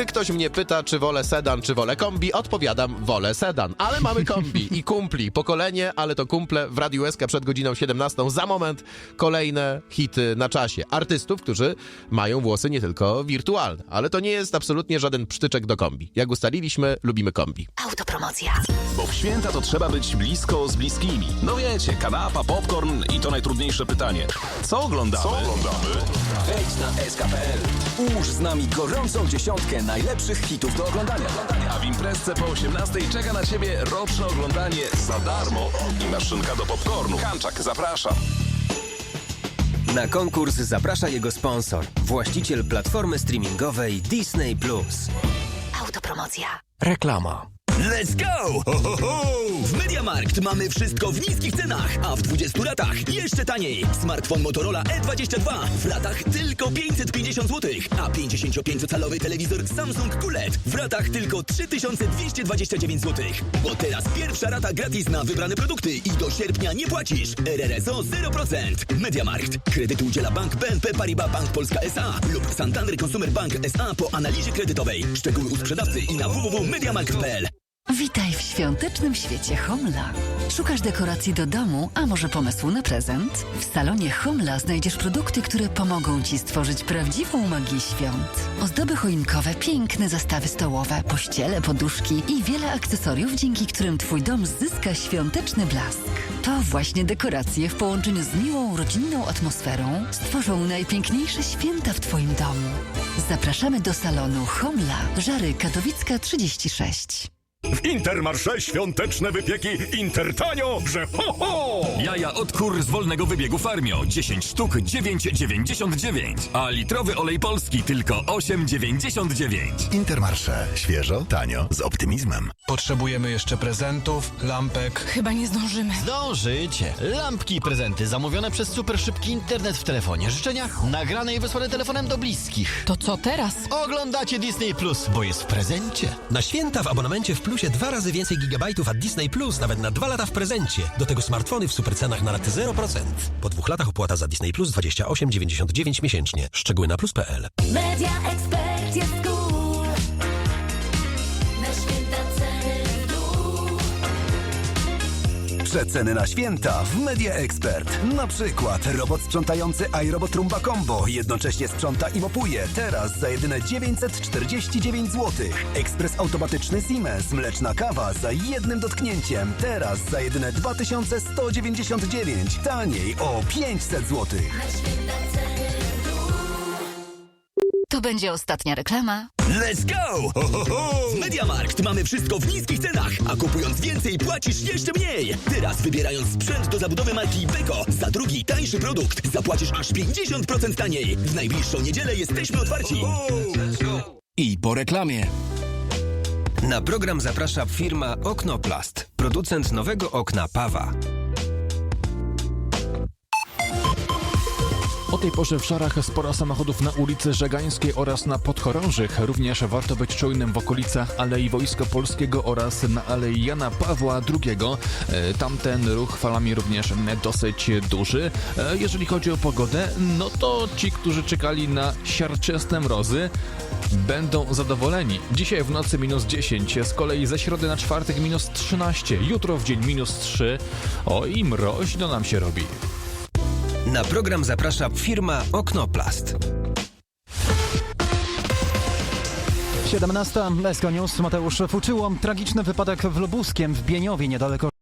Gdy ktoś mnie pyta, czy wolę sedan, czy wolę kombi, odpowiadam, wolę sedan. Ale mamy kombi i kumpli. Pokolenie, ale to kumple w Radiu SK przed godziną 17. Za moment kolejne hity na czasie. Artystów, którzy mają włosy nie tylko wirtualne. Ale to nie jest absolutnie żaden psztyczek do kombi. Jak ustaliliśmy, lubimy kombi. Autopromocja. Bo w święta to trzeba być blisko z bliskimi. No wiecie, kanapa, popcorn i to najtrudniejsze pytanie. Co oglądamy? Co oglądamy? Wejdź na SK.pl. Ułóż z nami gorącą dziesiątkę najlepszych hitów do oglądania. A w imprezce po 18 czeka na ciebie roczne oglądanie za darmo i maszynka do popcornu. Kanczak, zapraszam. Na konkurs zaprasza jego sponsor, właściciel platformy streamingowej Disney+. Autopromocja. Reklama. Let's go! Ho, ho, ho! W Mediamarkt mamy wszystko w niskich cenach, a w 20 latach jeszcze taniej. Smartfon Motorola E22 w latach tylko 550 zł, a 55-calowy telewizor Samsung QLED w ratach tylko 3229 zł. Bo teraz pierwsza rata gratis na wybrane produkty i do sierpnia nie płacisz. RRSO 0%. Mediamarkt. Kredytu udziela Bank BNP Paribas Bank Polska SA lub Santander Consumer Bank SA po analizie kredytowej. Szczegóły u sprzedawcy i na www.mediamarkt.pl. Witaj w świątecznym świecie Homla. Szukasz dekoracji do domu, a może pomysłu na prezent? W salonie Homla znajdziesz produkty, które pomogą Ci stworzyć prawdziwą magię świąt. Ozdoby choinkowe, piękne zastawy stołowe, pościele, poduszki i wiele akcesoriów, dzięki którym Twój dom zyska świąteczny blask. To właśnie dekoracje w połączeniu z miłą, rodzinną atmosferą stworzą najpiękniejsze święta w Twoim domu. Zapraszamy do salonu Homla, Żary Katowicka 36. W Intermarché świąteczne wypieki Intertanio, że ho, ho! Jaja od kur z wolnego wybiegu Farmio 10 sztuk 9,99 a litrowy olej polski tylko 8,99 Intermarché. Świeżo, tanio, z optymizmem. Potrzebujemy jeszcze prezentów, lampek. Chyba nie zdążymy. Zdążycie. Lampki i prezenty zamówione przez super szybki internet w telefonie. Życzenia nagrane i wysłane telefonem do bliskich. To co teraz? Oglądacie Disney Plus, bo jest w prezencie. Na święta w abonamencie w Plusie dwa razy więcej gigabajtów, a Disney Plus nawet na dwa lata w prezencie. Do tego smartfony w supercenach na raty 0%. Po dwóch latach opłata za Disney Plus 28,99 miesięcznie. Szczegóły na plus.pl. Media Expert jest Przeceny na święta w Media Expert. Na przykład robot sprzątający iRobot Rumba Combo jednocześnie sprząta i mopuje. Teraz za jedyne 949 zł. Ekspres automatyczny Siemens mleczna kawa za jednym dotknięciem. Teraz za jedyne 2199. Taniej o 500 zł. Na święta ceny. To będzie ostatnia reklama. Let's go! Ho, ho, ho! W Mediamarkt mamy wszystko w niskich cenach, a kupując więcej płacisz jeszcze mniej. Teraz wybierając sprzęt do zabudowy marki Beko za drugi tańszy produkt zapłacisz aż 50% taniej. W najbliższą niedzielę jesteśmy otwarci. I po reklamie. Na program zaprasza firma Oknoplast, producent nowego okna Pawa. O tej porze w Szarach sporo samochodów na ulicy Żegańskiej oraz na Podchorążych. Również warto być czujnym w okolicach Alei Wojska Polskiego oraz na Alei Jana Pawła II. E, Tamten ruch falami również dosyć duży. E, Jeżeli chodzi o pogodę, no to ci, którzy czekali na siarczyste mrozy, będą zadowoleni. Dzisiaj w nocy minus 10, z kolei ze środy na czwartek minus 13, jutro w dzień minus 3. O i mroźno nam się robi. Na program zaprasza firma Oknoplast. 17. Esko News. Mateusz Fuczyło. Tragiczny wypadek w Lubuskiem w Bieniowie niedaleko